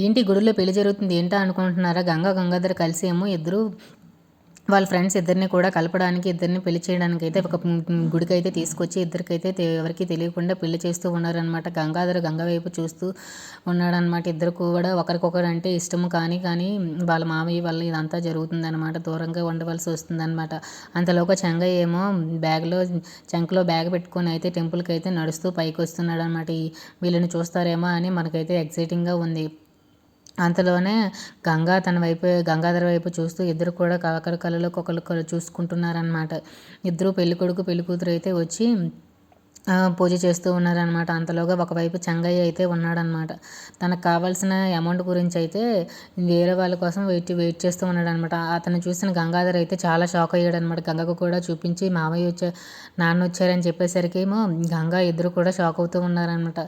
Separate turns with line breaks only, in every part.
ఏంటి గుడిలో పెళ్ళి జరుగుతుంది? ఏంటా అనుకుంటున్నారా? గంగా గంగాధర్ కలిసి ఏమో ఇద్దరు వాళ్ళ ఫ్రెండ్స్ ఇద్దరిని కూడా కలపడానికి ఇద్దరిని పెళ్ళి చేయడానికి అయితే ఒక గుడికి అయితే తీసుకొచ్చి ఇద్దరికైతే ఎవరికి తెలియకుండా పెళ్ళి చేస్తూ ఉన్నారనమాట గంగాధర గంగ వైపు చూస్తూ ఉన్నాడనమాట ఇద్దరు కూడా ఒకరికొకరు అంటే ఇష్టం. కానీ కానీ వాళ్ళ మామయ్య వల్ల ఇదంతా జరుగుతుందనమాట దూరంగా ఉండవలసి వస్తుందనమాట అంతలోగా చెంగయ్య ఏమో బ్యాగ్లో చంకలో బ్యాగ్ పెట్టుకొని అయితే టెంపుల్కి అయితే నడుస్తూ పైకి వస్తున్నాడు అనమాట వీళ్ళని చూస్తారేమో అని మనకైతే ఎగ్జైటింగ్గా ఉంది. అంతలోనే గంగా తన వైపు గంగాధర వైపు చూస్తూ ఇద్దరు కూడా ఒకరి కళ్ళలోకి ఒకరు చూసుకుంటున్నారనమాట ఇద్దరు పెళ్ళికొడుకు పెళ్ళికూతురు అయితే వచ్చి పూజ చేస్తూ ఉన్నారనమాట అంతలోగా ఒకవైపు చెంగయ్య అయితే ఉన్నాడనమాట తనకు కావాల్సిన అమౌంట్ గురించి అయితే వేరే వాళ్ళ కోసం వెయిట్ వెయిట్ చేస్తూ ఉన్నాడనమాట అతను చూసిన గంగాధర్ అయితే చాలా షాక్ అయ్యాడు అనమాట గంగకు కూడా చూపించి మామయ్య వచ్చే నాన్న వచ్చారని చెప్పేసరికి ఏమో గంగా ఇద్దరు కూడా షాక్ అవుతూ ఉన్నారనమాట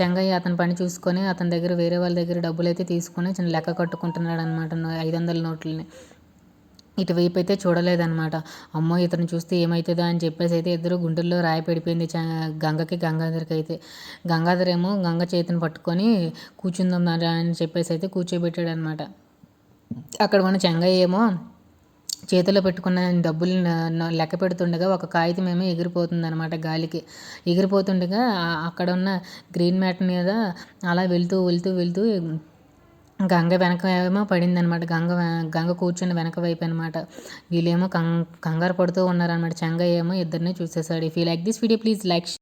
చెంగయ్య అతని పని చూసుకొని అతని దగ్గర వేరే వాళ్ళ దగ్గర డబ్బులు అయితే తీసుకొని చిన్న లెక్క కట్టుకుంటున్నాడనమాట ఐదు వందల నోట్లని. ఇటువైపు అయితే చూడలేదన్నమాట. అమ్మో ఇతను చూస్తే ఏమవుతుందో అని చెప్పేసి అయితే ఇద్దరు గుండెల్లో రాయి పడిపోయింది గంగకి గంగాధర్కి అయితే. గంగాధర్ ఏమో గంగ చేతిని పట్టుకొని కూర్చుందాం అని చెప్పేసి అయితే కూర్చోబెట్టాడు అనమాట అక్కడ ఉన్న చెంగయ్య ఏమో చేతిలో పెట్టుకున్న డబ్బులు లెక్క పెడుతుండగా ఒక కాగితం ఏమో ఎగిరిపోతుంది అనమాట గాలికి. ఎగిరిపోతుండగా అక్కడ ఉన్న గ్రీన్ మ్యాట్ మీద అలా వెళ్తూ వెళ్తూ వెళ్తూ గంగ వెనక ఏమో పడిందనమాట. గంగ గంగ కూర్చుని వెనక వైపు అనమాట వీళ్ళేమో కంగారు పడుతూ ఉన్నారనమాట చెంగయ్య ఏమో ఇద్దరిని చూసేసాడు. If you like this video please like